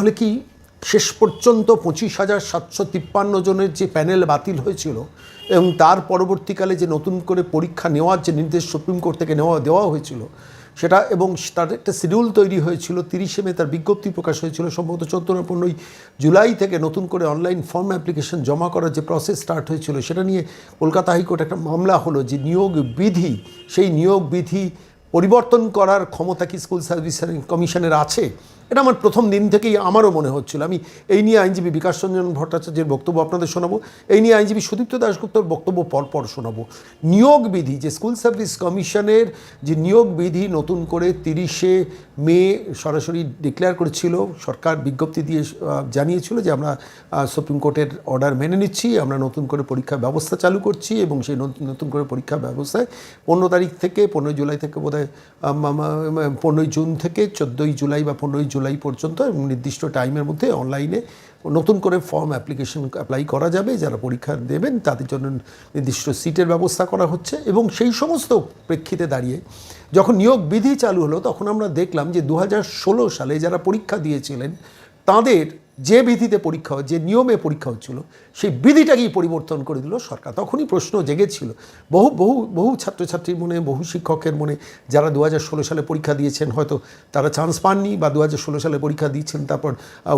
তাহলে কি শেষ পর্যন্ত পঁচিশ হাজার সাতশো তিপ্পান্ন জনের যে প্যানেল বাতিল হয়েছিল এবং তার পরবর্তীকালে যে নতুন করে পরীক্ষা নেওয়ার যে নির্দেশ সুপ্রিম কোর্ট থেকে নেওয়া, দেওয়া হয়েছিল, সেটা এবং তার একটা শিডিউল তৈরি হয়েছিল, তিরিশে মে তার বিজ্ঞপ্তি প্রকাশ হয়েছিল, সম্ভবত চোদ্দ পনেরোই জুলাই থেকে নতুন করে অনলাইন ফর্ম অ্যাপ্লিকেশন জমা করার যে প্রসেস স্টার্ট হয়েছিল, সেটা নিয়ে কলকাতা হাইকোর্ট একটা মামলা হলো যে নিয়োগ বিধি, সেই নিয়োগ বিধি পরিবর্তন করার ক্ষমতা কি স্কুল সার্ভিস কমিশনের আছে? এটা আমার প্রথম দিন থেকেই আমারও মনে হচ্ছিল। আমি এই নিয়ে আইনজীবী বিকাশ রঞ্জন ভট্টাচার্যের বক্তব্য আপনাদের শোনাবো। এই নিয়ে আইনজীবী সুদীপ্ত দাশগুপ্তর বক্তব্য পরপর শোনাবো। নিয়োগ বিধি, যে স্কুল সার্ভিস কমিশনের যে নিয়োগ বিধি নতুন করে তিরিশে মে সরাসরি ডিক্লেয়ার করেছিল, সরকার বিজ্ঞপ্তি দিয়ে জানিয়েছিল যে আমরা সুপ্রিম কোর্টের অর্ডার মেনে নিচ্ছি, আমরা নতুন করে পরীক্ষা ব্যবস্থা চালু করছি এবং সেই নতুন- করে পরীক্ষা ব্যবস্থায় পনেরো তারিখ থেকে, পনেরোই জুলাই থেকে বোধহয় পনেরোই জুন থেকে চোদ্দোই জুলাই বা পনেরোই জুলাই পর্যন্ত এবং নির্দিষ্ট টাইমের মধ্যে অনলাইনে নতুন করে ফর্ম অ্যাপ্লিকেশন অ্যাপ্লাই করা যাবে, যারা পরীক্ষা দেবেন তাদের জন্য নির্দিষ্ট সিটের ব্যবস্থা করা হচ্ছে এবং সেই সমস্ত প্রেক্ষিতে দাঁড়িয়ে যখন নিয়োগ বিধি চালু হলো তখন আমরা দেখলাম যে দু হাজার ষোলো সালে যারা পরীক্ষা দিয়েছিলেন তাদের যে বিধিতে পরীক্ষা যে নিয়মে পরীক্ষা হচ্ছিল, সেই বিধিটাকেই পরিবর্তন করে দিল সরকার। তখনই প্রশ্ন জেগেছিল। বহু বহু বহু ছাত্রছাত্রীর মনে, বহু শিক্ষকের মনে, যারা দু হাজার ষোলো সালে পরীক্ষা দিয়েছেন, হয়তো তারা চান্স পাননি বা দু হাজার ষোলো সালে পরীক্ষা দিয়েছেন, তারপর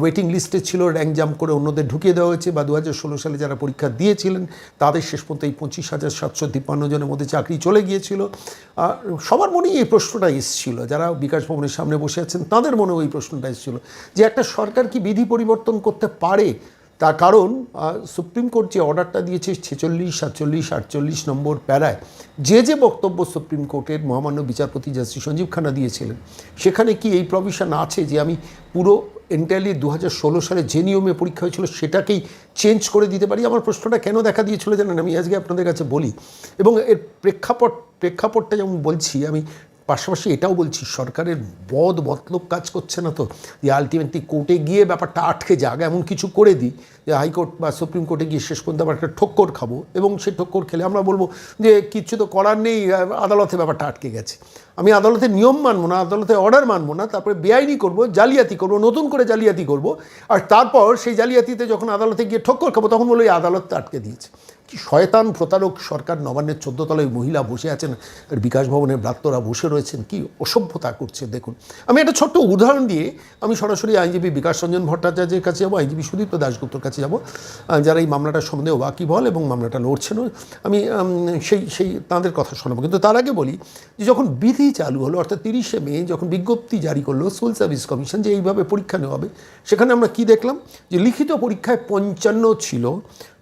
ওয়েটিং লিস্টে ছিল র্যাঙ্ক জাম্প করে অন্যদের ঢুকিয়ে দেওয়া হয়েছে, বা দু হাজার ষোলো সালে যারা পরীক্ষা দিয়েছিলেন, তাদের শেষ পর্যন্ত এই পঁচিশ হাজার সাতশো তিপ্পান্ন জনের মধ্যে চাকরি চলে গিয়েছিল। সবার মনেই এই প্রশ্নটা এসেছিল। যারা বিকাশ ভবনের সামনে বসে আছেন, তাদের মনেও এই প্রশ্নটা এসেছিল যে একটা সরকার কি বিধি পরিবর্তন করতে পারে, তার কারণ সুপ্রিম কোর্ট যে অর্ডারটা দিয়েছে ছেচল্লিশ, সাতচল্লিশ, আটচল্লিশ নম্বর প্যারায়, যে যে বক্তব্য সুপ্রিম কোর্টের মহামান্য বিচারপতি জাস্টিস সঞ্জীব খানা দিয়েছিলেন, সেখানে কি এই প্রভিশন আছে যে আমি পুরো এন্টায়ারলি দু হাজার ষোলো সালে যে নিয়মে পরীক্ষা হয়েছিল সেটাকেই চেঞ্জ করে দিতে পারি? আমার প্রশ্নটা কেন দেখা দিয়েছিল জানেন? আমি আজকে আপনাদের কাছে বলি। এবং এর প্রেক্ষাপট, প্রেক্ষাপটটা যেমন বলছি, আমি পাশাপাশি এটাও বলছি, সরকারের বদ মতলব কাজ করছে না তো। যে আলটিমেটলি কোর্টে গিয়ে ব্যাপারটা আটকে যাক, এমন কিছু করে দিই, যে হাইকোর্ট বা সুপ্রিম কোর্টে গিয়ে শেষ পর্যন্ত আবার একটা ঠক্কর খাব এবং সেই ঠক্কর খেলে আমরা বলব যে কিচ্ছু তো করার নেই আদালতে ব্যাপারটা আটকে গেছে। আমি আদালতের নিয়ম মানবো না, আদালতে অর্ডার মানবো না, তারপরে বেআইনি করব, জালিয়াতি করব, নতুন করে জালিয়াতি করব, আর তারপর সেই জালিয়াতিতে যখন আদালতে গিয়ে ঠক্কর খাব, তখন বলো এই আদালত আটকে দিয়েছে। কি শয়তান প্রতারক সরকার নবান্নের চোদ্দ তলায় মহিলা বসে আছেন আর বিকাশ ভবনের ব্রাত্যরা বসে রয়েছেন, কি অসভ্যতা করছে, দেখুন। আমি একটা ছোট্ট উদাহরণ দিয়ে আমি সরাসরি আইনজীবী বিকাশ রঞ্জন ভট্টাচার্যের কাছে যাব, আইনজীবী সুদীপ্ত দাশগুপ্তর কাছে যাব। যারা এই মামলাটার সম্বন্ধে ওয়াকিবল এবং মামলাটা লড়ছেন আমি সেই সেই তাঁদের কথা শোনাবো। কিন্তু তার আগে বলি যে যখন বিধি চালু হলো, অর্থাৎ তিরিশে মে, যখন বিজ্ঞপ্তি জারি করল সিভিল সার্ভিস কমিশন যে এইভাবে পরীক্ষা নেওয়া হবে, সেখানে আমরা কি দেখলাম? যে লিখিত পরীক্ষায় পঞ্চান্ন ছিল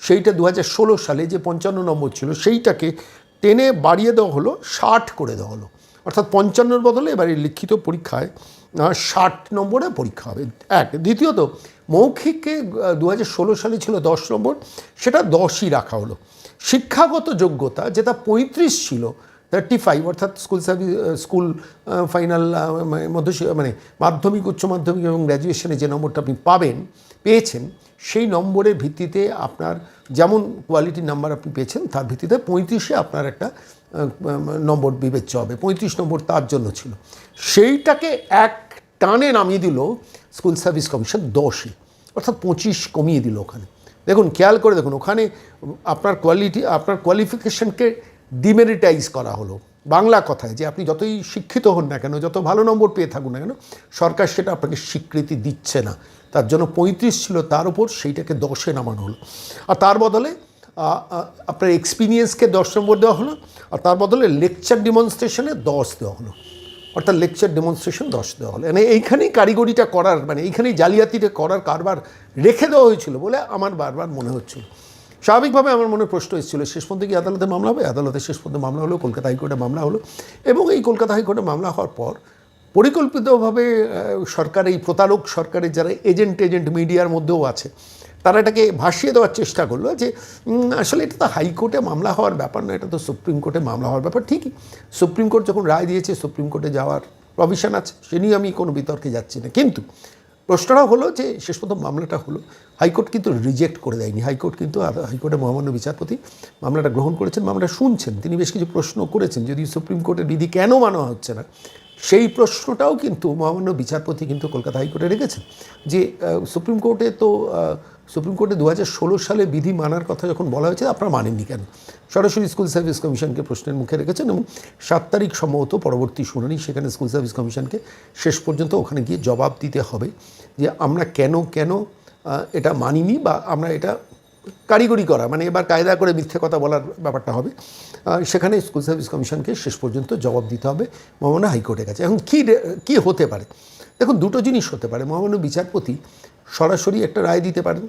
সেইটা দু হাজার ষোলো সালে যে পঞ্চান্ন নম্বর ছিল, সেইটাকে টেনে বাড়িয়ে দেওয়া হলো, ষাট করে দেওয়া হলো। অর্থাৎ পঞ্চান্নর বদলে এবারে লিখিত পরীক্ষায় ষাট নম্বরে পরীক্ষা হবে। এক, দ্বিতীয়ত মৌখিককে দু সালে ছিল দশ নম্বর, সেটা দশই রাখা হলো। শিক্ষাগত যোগ্যতা, যেটা পঁয়ত্রিশ ছিল থার্টি ফাইভ অর্থাৎ স্কুল সার্ভিস স্কুল ফাইনাল মধ্য মানে মাধ্যমিক, উচ্চ মাধ্যমিক এবং গ্র্যাজুয়েশনে যে নম্বরটা আপনি পাবেন, পেয়েছেন, সেই নম্বরের ভিত্তিতে আপনার যেমন কোয়ালিটি নাম্বার আপনি পেয়েছেন, তার ভিত্তিতে পঁয়ত্রিশে আপনার একটা নম্বর বিবেচ্য হবে। পঁয়ত্রিশ নম্বর তার জন্য ছিল। সেইটাকে এক টানে নামিয়ে দিল স্কুল সার্ভিস কমিশন দশে, অর্থাৎ পঁচিশ কমিয়ে দিল ওখানে। দেখুন, খেয়াল করে দেখুন, ওখানে আপনার কোয়ালিটি আপনার কোয়ালিফিকেশনকে ডিমেরিটাইজ করা হলো। বাংলা কথায় যে আপনি যতই শিক্ষিত হন না কেন, যত ভালো নম্বর পেয়ে থাকুন না কেন, সরকার সেটা আপনাকে স্বীকৃতি দিচ্ছে না। তার জন্য পঁয়ত্রিশ ছিল তার উপর, সেইটাকে দশে নামানো হলো। আর তার বদলে আপনার এক্সপিরিয়েন্সকে দশ নম্বর দেওয়া হলো, আর তার বদলে লেকচার ডিমনস্ট্রেশনে দশ দেওয়া হলো। অর্থাৎ লেকচার ডেমনস্ট্রেশন দশ দেওয়া হলো। মানে এইখানেই কারিগরিটা করার মানে এইখানেই জালিয়াতিটা করার কারবার রেখে দেওয়া হয়েছিল বলে আমার বারবার মনে হচ্ছিল। স্বাভাবিকভাবে আমার মনে প্রশ্ন এসেছিল, শেষ পর্যন্ত কি আদালতে মামলা হবে? আদালতে শেষ পর্যন্ত মামলা হলো, কলকাতা হাইকোর্টে মামলা হলো। এবং এই কলকাতা হাইকোর্টে মামলা হওয়ার পর পরিকল্পিতভাবে সরকার, এই প্রতারক সরকারের যারা এজেন্ট এজেন্ট মিডিয়ার মধ্যেও আছে, তারা এটাকে ভাসিয়ে দেওয়ার চেষ্টা করল যে আসলে এটা তো হাইকোর্টে মামলা হওয়ার ব্যাপার না এটা তো সুপ্রিম কোর্টে মামলা হওয়ার ব্যাপার। ঠিকই, সুপ্রিম কোর্ট যখন রায় দিয়েছে, সুপ্রিম কোর্টে যাওয়ার প্রভিশন আছে সে নিয়ে আমি কোনো বিতর্কে যাচ্ছি না। কিন্তু প্রশ্নটা হলো যে শেষ পর্যন্ত মামলাটা হলো, হাইকোর্ট কিন্তু রিজেক্ট করে দেয়নি। হাইকোর্ট কিন্তু হাইকোর্টের মহামান্য বিচারপতি মামলাটা গ্রহণ করেছেন, মামলাটা শুনছেন। তিনি বেশ কিছু প্রশ্ন করেছেন যদি সুপ্রিম কোর্টের বিধি কেন মানা হচ্ছে না। সেই প্রশ্নটাও কিন্তু মহামান্য বিচারপতি কিন্তু কলকাতা হাইকোর্টে রেখেছেন যে সুপ্রিম কোর্টে তো সুপ্রিম কোর্টে দু সালে বিধি মানার কথা যখন বলা হয়েছে, আপনারা মানেননি কেন? সরাসরি স্কুল সার্ভিস কমিশনকে প্রশ্নের মুখে রেখেছেন এবং সাত তারিখ সম্ভবত পরবর্তী শুনানি, সেখানে স্কুল সার্ভিস কমিশনকে শেষ পর্যন্ত ওখানে গিয়ে জবাব দিতে হবে যে আমরা কেন কেন এটা মানিনি বা আমরা এটা কারিগরি করা মানে এবার কায়দা করে মিথ্যে কথা বলার ব্যাপারটা হবে। সেখানে স্কুল সার্ভিস কমিশনকে শেষ পর্যন্ত জবাব দিতে হবে মহামান্য হাইকোর্টের কাছে। এখন কী কী হতে পারে? দেখুন, দুটো জিনিস হতে পারে। মহামান্য বিচারপতি সরাসরি একটা রায় দিতে পারেন।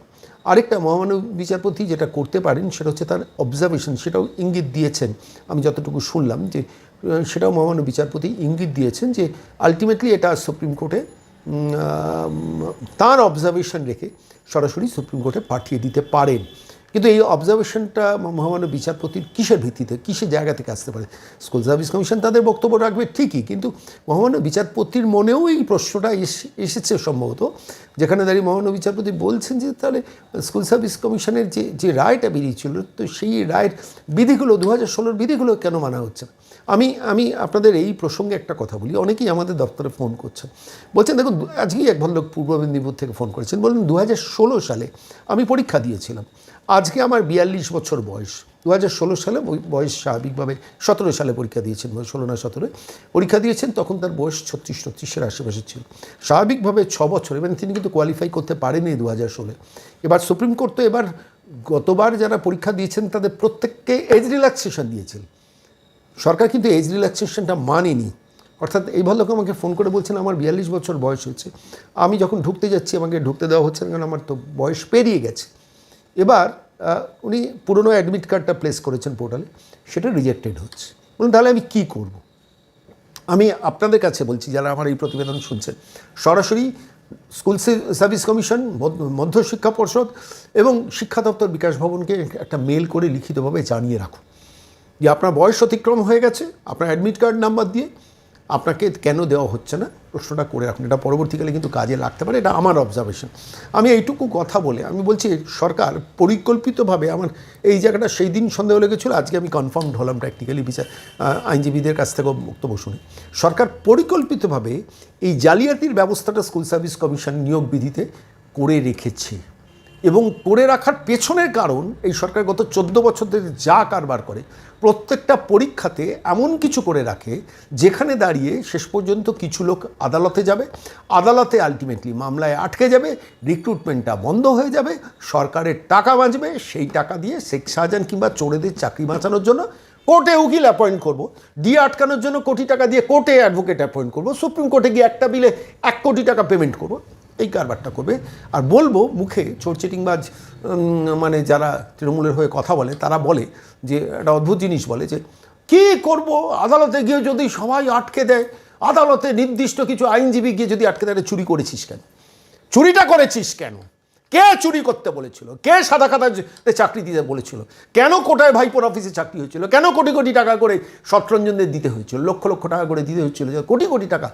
আরেকটা মহামানব বিচারপতি যেটা করতে পারেন সেটা হচ্ছে তার অবজারভেশন সেটাও ইঙ্গিত দিয়েছেন। আমি যতটুকু শুনলাম যে সেটাও মহামানব বিচারপতি ইঙ্গিত দিয়েছেন যে আলটিমেটলি এটা সুপ্রিম কোর্টে তার অবজারভেশন রেখে সরাসরি সুপ্রিম কোর্টে পাঠিয়ে দিতে পারেন। কিন্তু এই অবজারভেশনটা মহামান্য বিচারপতির কিসের ভিত্তিতে, কিসের জায়গা থেকে আসতে পারে? স্কুল সার্ভিস কমিশন তাদের বক্তব্য রাখবে ঠিকই, কিন্তু মহামান্য বিচারপতির মনেও এই প্রশ্নটা এসে- এসেছে সম্ভবত, যেখানে দাঁড়িয়ে মহামান্য বিচারপতি বলছেন যে তাহলে স্কুল সার্ভিস কমিশনের যে যে রায়টা বেরিয়েছিল তো সেই রায়ের বিধিগুলো দু হাজার ষোলোর বিধিগুলো কেন মানা হচ্ছে? আমি আমি আপনাদের এই প্রসঙ্গে একটা কথা বলি, অনেকেই আমাদের দপ্তরে ফোন করছেন। বলছেন, দেখুন আজকেই এক ভদ্রলোক পূর্ব মেদিনীপুর থেকে ফোন করেছেন, বললেন দু সালে আমি পরীক্ষা দিয়েছিলাম আজকে আমার বিয়াল্লিশ বছর বয়স। দু হাজার ষোলো সালে বয়স স্বাভাবিকভাবে সতেরো সালে পরীক্ষা দিয়েছেন ষোলো না সতেরোয়। পরীক্ষা দিয়েছেন, তখন তার বয়স ছত্রিশ ছত্রিশের আশেপাশে ছিল। স্বাভাবিকভাবে ছ বছর, এবং তিনি কিন্তু কোয়ালিফাই করতে পারেনি দু হাজার ষোলোয় এবার সুপ্রিম কোর্ট তো এবার গতবার যারা পরীক্ষা দিয়েছেন, তাদের প্রত্যেককে এজ রিল্যাক্সেশন দিয়েছেন। সরকার কিন্তু এজ রিল্যাক্সেশনটা মানেনি। অর্থাৎ এই ভদ্রলোক আমাকে ফোন করে বলছেন, আমার বিয়াল্লিশ বছর বয়স হয়েছে। আমি যখন ঢুকতে যাচ্ছি, আমাকে ঢুকতে দেওয়া হচ্ছে না, কারণ আমার তো বয়স পেরিয়ে গেছে। এবার উনি পুরনো অ্যাডমিট কার্ডটা প্লেস করেছেন পোর্টালে সেটা রিজেক্টেড হচ্ছে। বলুন, তাহলে আমি কী করব? আমি আপনাদের কাছে বলছি, যারা আমার এই প্রতিবেদন শুনছেন, সরাসরি স্কুল সার্ভিস কমিশন মধ্য- মধ্যশিক্ষা পর্ষদ এবং শিক্ষা দপ্তর বিকাশ ভবনকে একটা মেল করে লিখিতভাবে জানিয়ে রাখুন। যে আপনার বয়স অতিক্রম হয়ে গেছে, আপনার অ্যাডমিট কার্ড নাম্বার দিয়ে আপনাকে কেন দেওয়া হচ্ছে না? প্রশ্নটা করে রাখুন। এটা পরবর্তীকালে কিন্তু কাজে লাগতে পারে। এটা আমার অবজারভেশন আমি এইটুকু কথা বলে, আমি বলছি, সরকার পরিকল্পিতভাবে আমার এই জায়গাটা সেই দিন সন্দেহ লেগেছিল, আজকে আমি কনফার্ম হলাম প্র্যাকটিক্যালি বিচার আইনজীবীদের কাছ থেকেও বক্তব্য শুনে। সরকার পরিকল্পিতভাবে এই জালিয়াতির ব্যবস্থাটা স্কুল সার্ভিস কমিশন নিয়োগ বিধিতে করে রেখেছে। এবং করে রাখার পেছনের কারণ, এই সরকার গত চোদ্দ বছর ধরে যা কারবার করে, প্রত্যেকটা পরীক্ষাতে এমন কিছু করে রাখে, যেখানে দাঁড়িয়ে শেষ পর্যন্ত কিছু লোক আদালতে যাবে, আদালতে আলটিমেটলি মামলায় আটকে যাবে রিক্রুটমেন্টটা বন্ধ হয়ে যাবে, সরকারের টাকা বাঁচবে, সেই টাকা দিয়ে শেখ শাহজাহান কিংবা চোরেদের চাকরি বাঁচানোর জন্য কোর্টে উকিল অ্যাপয়েন্ট করব, দিয়ে আটকানোর জন্য কোটি টাকা দিয়ে কোর্টে অ্যাডভোকেট অ্যাপয়েন্ট করব, সুপ্রিম কোর্টে গিয়ে একটা বিলে এক কোটি টাকা পেমেন্ট করব। কারবারটা করবে। আর বলব মুখে চোর চিটিংবাজ মানে যারা তৃণমূলের হয়ে কথা বলে, তারা বলে যে, একটা অদ্ভুত জিনিস বলে যে, কি করব? আদালতে গিয়ে যদি সবাই আটকে দেয়, আদালতে নির্দিষ্ট কিছু আইনজীবী গিয়ে যদি আটকে দেয় "আরে চুরি করেছিস কেন? চুরিটা করেছিস কেন? কে চুরি করতে বলেছিল? কে সাদা খাতা চাকরি দিতে বলেছিল? কেন কোটায় ভাইপোর অফিসে চাকরি হয়েছিল? কেন কোটি কোটি টাকা করে শতরঞ্জনদের দিতে হয়েছিল? লক্ষ লক্ষ টাকা করে দিতে হয়েছিল? কোটি কোটি টাকা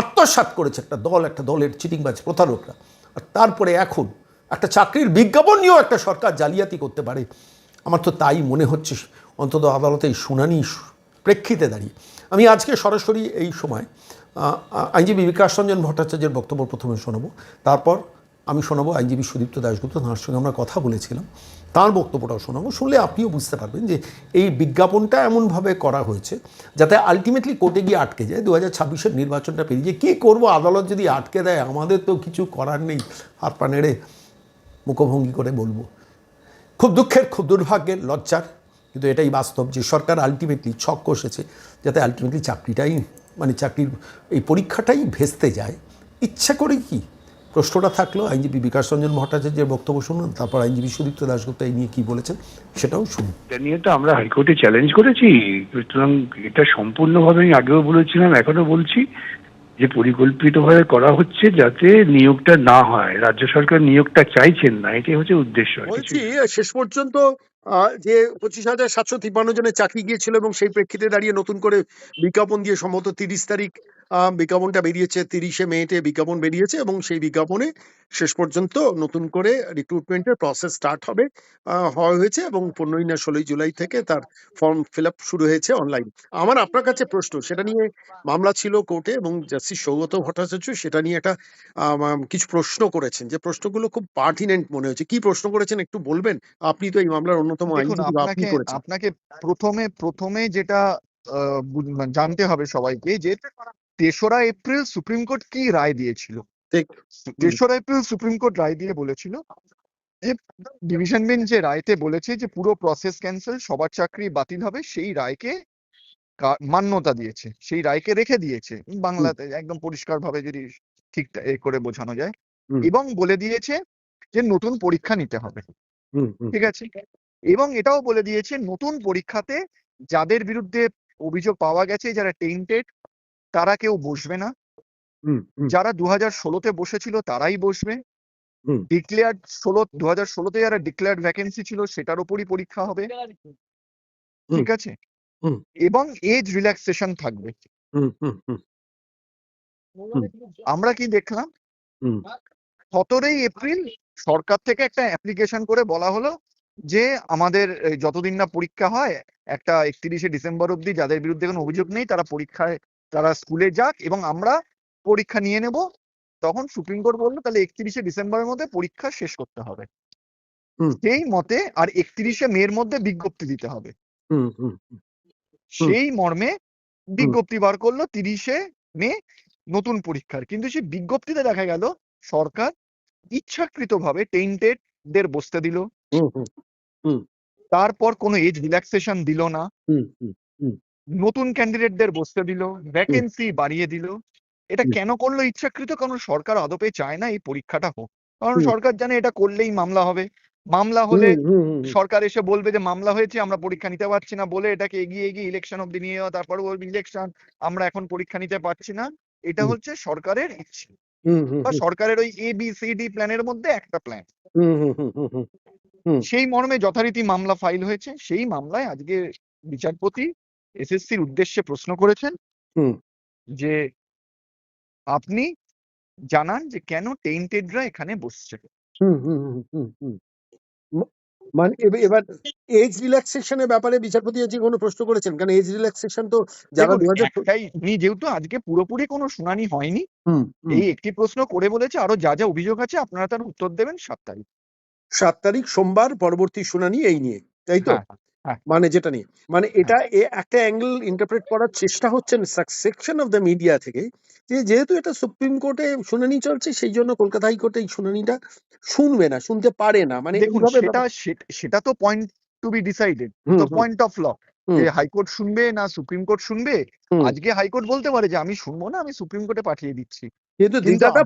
আত্মসাৎ করেছে একটা দল, একটা দলের চিটিংবাজ প্রতারকরা। আর তারপরে এখন একটা চাকরির বিজ্ঞাপন নিয়েও একটা সরকার জালিয়াতি করতে পারে। আমার তো তাই মনে হচ্ছে অন্তত আদালতে এই শুনানি প্রেক্ষিতে দাঁড়িয়ে। আমি আজকে সরাসরি এই সময় আইনজীবী বিকাশ রঞ্জন ভট্টাচার্যের বক্তব্য প্রথমে শোনাবো। তারপর আমি শোনাবো আইনজীবী সুদীপ্ত দাশগুপ্ত, তাঁর সঙ্গে আমরা কথা বলেছিলাম। তার বক্তব্যটাও শোনাবো, শুনলে আপনিও বুঝতে পারবেন যে এই বিজ্ঞাপনটা এমনভাবে করা হয়েছে যাতে আলটিমেটলি কোর্টে গিয়ে আটকে যায়। দু হাজার ছাব্বিশের নির্বাচনটা পেরিয়ে কী করব? আদালত যদি আটকে দেয়, আমাদের তো কিছু করার নেই। হাত পা নেড়ে মুখভঙ্গি করে বলব। খুব দুঃখের, খুব দুর্ভাগ্যের লজ্জার, কিন্তু এটাই বাস্তব যে সরকার আলটিমেটলি ছক কষেছে যাতে আলটিমেটলি চাকরিটাই মানে চাকরির এই পরীক্ষাটাই ভেস্তে যায়। ইচ্ছা করে কি? প্রশ্নটা থাকল আইনজীবী বিকাশ রঞ্জন ভট্টাচার্যের বক্তব্য শুনুন তারপর আইনজীবী সুদীপ্ত দাশগুপ্ত এই নিয়ে কী বলেছেন সেটাও শুনুন। এটা নিয়ে তো আমরা হাইকোর্টে চ্যালেঞ্জ করেছি। সুতরাং এটা সম্পূর্ণভাবে আমি আগেও বলেছিলাম এখনও বলছি যে পরিকল্পিতভাবে করা হচ্ছে যাতে নিয়োগটা না হয়। রাজ্য সরকার নিয়োগটা চাইছেন না এটাই হচ্ছে উদ্দেশ্য। বলছি শেষ পর্যন্ত আহ, যে পঁচিশ হাজার সাতশো তিপ্পান্ন জনের চাকরি গিয়েছিল এবং সেই প্রেক্ষিতে দাঁড়িয়ে নতুন করে বিজ্ঞাপন দিয়ে সম্ভবত তিরিশ তারিখ বিজ্ঞাপনটা বেরিয়েছে তিরিশে মেতে বিজ্ঞাপন বেরিয়েছে এবং সেই বিজ্ঞাপনে শেষ পর্যন্ত নতুন করে রিক্রুটমেন্টের প্রসেস স্টার্ট হবে হওয়া হয়েছে এবং পনেরোই না ষোলোই জুলাই থেকে তার ফর্ম ফিল শুরু হয়েছে অনলাইন আমার আপনার কাছে প্রশ্ন সেটা নিয়ে মামলা ছিল কোর্টে এবং জাস্টিস সৌগত ভট্টাচার্য সেটা নিয়ে একটা কিছু প্রশ্ন করেছেন। যে প্রশ্নগুলো খুব পার্টিনেন্ট মনে হয়েছে। কি প্রশ্ন করেছেন একটু বলবেন? আপনি তো এই মামলার অন্যতম আইনজীবী আপনি আপনাকে করেছেন। আপনাকে প্রথমে প্রথমে যেটা আহ, জানতে হবে সবাইকে যে তেসরা এপ্রিল সুপ্রিম কোর্ট কি রায় দিয়েছিল? তেসরা এপ্রিল সুপ্রিম কোর্ট রায় দিয়ে বলেছিল যে ডিভিশন বেঞ্চ যে রায়তে বলেছে যে পুরো প্রসেস ক্যান্সেল সবার চাকরি বাতিল হবে সেই রায়কে মান্যতা দিয়েছে। সেই রায়কে রেখে দিয়েছে। বাংলাতে একদম পরিষ্কার ভাবে যদি ঠিক এ করে বোঝানো যায়। এবং বলে দিয়েছে যে নতুন পরীক্ষা নিতে হবে। ঠিক আছে? এবং এটাও বলে দিয়েছে নতুন পরীক্ষাতে যাদের বিরুদ্ধে অভিযোগ পাওয়া গেছে যারা টেন্টেড তারা কেউ বসবে না। যারা দু হাজার ষোলোতে বসেছিল তারাই বসবে। ডিক্লেয়ার্ড ষোলো দু হাজার ষোলোতে যারা ডিক্লেয়ার্ড ভ্যাকেন্সি ছিল সেটার উপরই পরীক্ষা হবে। ঠিক আছে? এবং এজ রিল্যাক্সেশন থাকবে। আমরা কি দেখলাম। সতেরোই এপ্রিল সরকার থেকে একটা অ্যাপ্লিকেশন করে বলা হলো যে আমাদের যতদিন না পরীক্ষা হয় একটা একত্রিশে ডিসেম্বর অব্দি যাদের বিরুদ্ধে কোনো অভিযোগ নেই তারা পরীক্ষায় তারা স্কুলে যাক এবং আমরা পরীক্ষা নিয়ে নেব। তখন সুপ্রিম কোর্ট বলল তাহলে একত্রিশে ডিসেম্বরের মধ্যে পরীক্ষা শেষ করতে হবে। সেই মতে আর একত্রিশে মের মধ্যে বিজ্ঞপ্তি দিতে হবে। সেই মর্মে বিজ্ঞপ্তি বার করল তিরিশে মে নতুন পরীক্ষার। কিন্তু সেই বিজ্ঞপ্তিতে দেখা গেল সরকার ইচ্ছাকৃতভাবে টেন্টেড দের বসতে দিল। হুম হুম তারপর কোনো এজ রিল্যাক্সেশন দিল না। হুম হুম। নতুন ক্যান্ডিডেটদের বসতে দিল ভ্যাকেন্সি বাড়িয়ে দিল। এটা কেন করল ইচ্ছাকৃত? কারণ সরকার আদপে চায় না এই পরীক্ষাটা হোক। কারণ সরকার জানে এটা করলেই মামলা হবে। মামলা হলে। সরকার এসে বলবে যে মামলা হয়েছে আমরা পরীক্ষা নিতে পারছি না বলে এটাকে এগিয়ে এগিয়ে ইলেকশন অব্দি নিয়ে যাওয়া তারপরে বলবে ইলেকশন আমরা এখন পরীক্ষা নিতে পারছি না। এটা হচ্ছে সরকারের ইচ্ছে। বা সরকারের ওই এ বি সি ডি প্ল্যানের মধ্যে একটা প্ল্যান। সেই মর্মে যথারীতি মামলা ফাইল হয়েছে। সেই মামলায় আজকে বিচারপতি এসএসসির উদ্দেশ্যে প্রশ্ন করেছেন যে আপনি জানান যে কেন টেন্টেডরা এখানে বসছে। মানে এবার- এজ রিল্যাক্সেশনের ব্যাপারে বিচারপতি আজকে কোনো প্রশ্ন করেছেন কারণ এজ রিল্যাক্সেশন তো যারা উনি যেহেতু আজকে পুরোপুরি কোনো শুনানি হয়নি। এই একটি প্রশ্ন করে বলেছে আরও যা যা অভিযোগ আছে আপনারা তার উত্তর দেবেন সাত তারিখ। সাত তারিখ সোমবার পরবর্তী শুনানি এই নিয়ে তাই তো? হ্যাঁ। মানে যেটা নিয়ে। মানে এটা একটা অ্যাঙ্গেল ইন্টারপ্রেট করার চেষ্টা হচ্ছে সেকশন অফ দ্য মিডিয়া থেকে। যে যেহেতু এটা সুপ্রিম কোর্টে শুনানি চলছে সেই জন্য কলকাতা হাইকোর্টে এই শুনানিটা শুনবে না শুনতে পারে না। মানে সেটা সেটা তো পয়েন্ট টু বি ডিসাইডেড তো পয়েন্ট অফ ল যে হাইকোর্ট শুনবে না সুপ্রিম কোর্ট শুনবে। আজকে হাইকোর্ট বলতে পারে যে আমি শুনব না আমি সুপ্রিম কোর্টে পাঠিয়ে দিচ্ছি। কিন্তু একটা-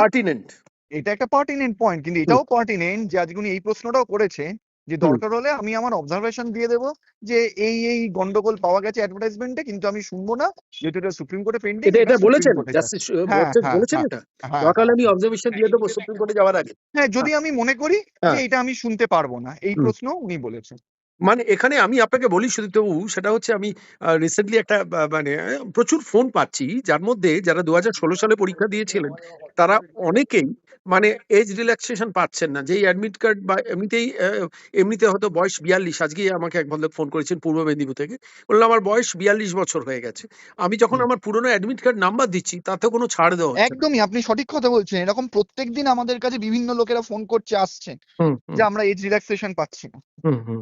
পার্টিনেন্ট এটা একটা পার্টিনেন্ট পয়েন্ট কিন্তু এটাও পার্টিনেন্ট যে আজকে উনি এই প্রশ্নটাও করেছে যে দরকার হলে আমি আমার অবজারভেশন দিয়ে দেবো যে এই এই গন্ডগোল পাওয়া গেছে অ্যাডভার্টাইজমেন্টে কিন্তু আমি শুনব না যেহেতু এটা সুপ্রিম কোর্টে পেন্ডিং এটা এটা বলেছেন জাস্টিস হ্যাঁ, হ্যাঁ, বলেছেন হ্যাঁ। এটা? দরকার আমি অবজারভেশন দিয়ে দেবো সুপ্রিম কোর্টে যাওয়ার আগে। হ্যাঁ যদি আমি মনে করি যে। এটা আমি শুনতে পারব না এই প্রশ্ন উনি বলেছেন। মানে এখানে আমি আপনাকে বলি সুদীপ্তবাবু সেটা হচ্ছে আমি রিসেন্টলি একটা মানে প্রচুর ফোন পাচ্ছি যার মধ্যে যারা দু ষোলো সালে পরীক্ষা দিয়েছিলেন তারা অনেকেই মানে এজ রিল্যাক্সেশন পাচ্ছেন না। যেই অ্যাডমিট কার্ড বা এমনিতেই এমনিতে হয়তো বয়স বিয়াল্লিশ আজকেই আমাকে এক ভদ্রলোক ফোন করেছেন পূর্ব মেদিনীপুর থেকে বললাম আমার বয়স বিয়াল্লিশ বছর হয়ে গেছে। আমি যখন আমার পুরনো অ্যাডমিট কার্ড নাম্বার দিচ্ছি তাতে কোনো ছাড় দেওয়া একদমই আপনি সঠিক কথা বলছেন। এরকম প্রত্যেকদিন আমাদের কাছে বিভিন্ন লোকেরা ফোন করছে হুম, যে আমরা এজ রিল্যাক্সেশন পাচ্ছি না। হুম, হুম,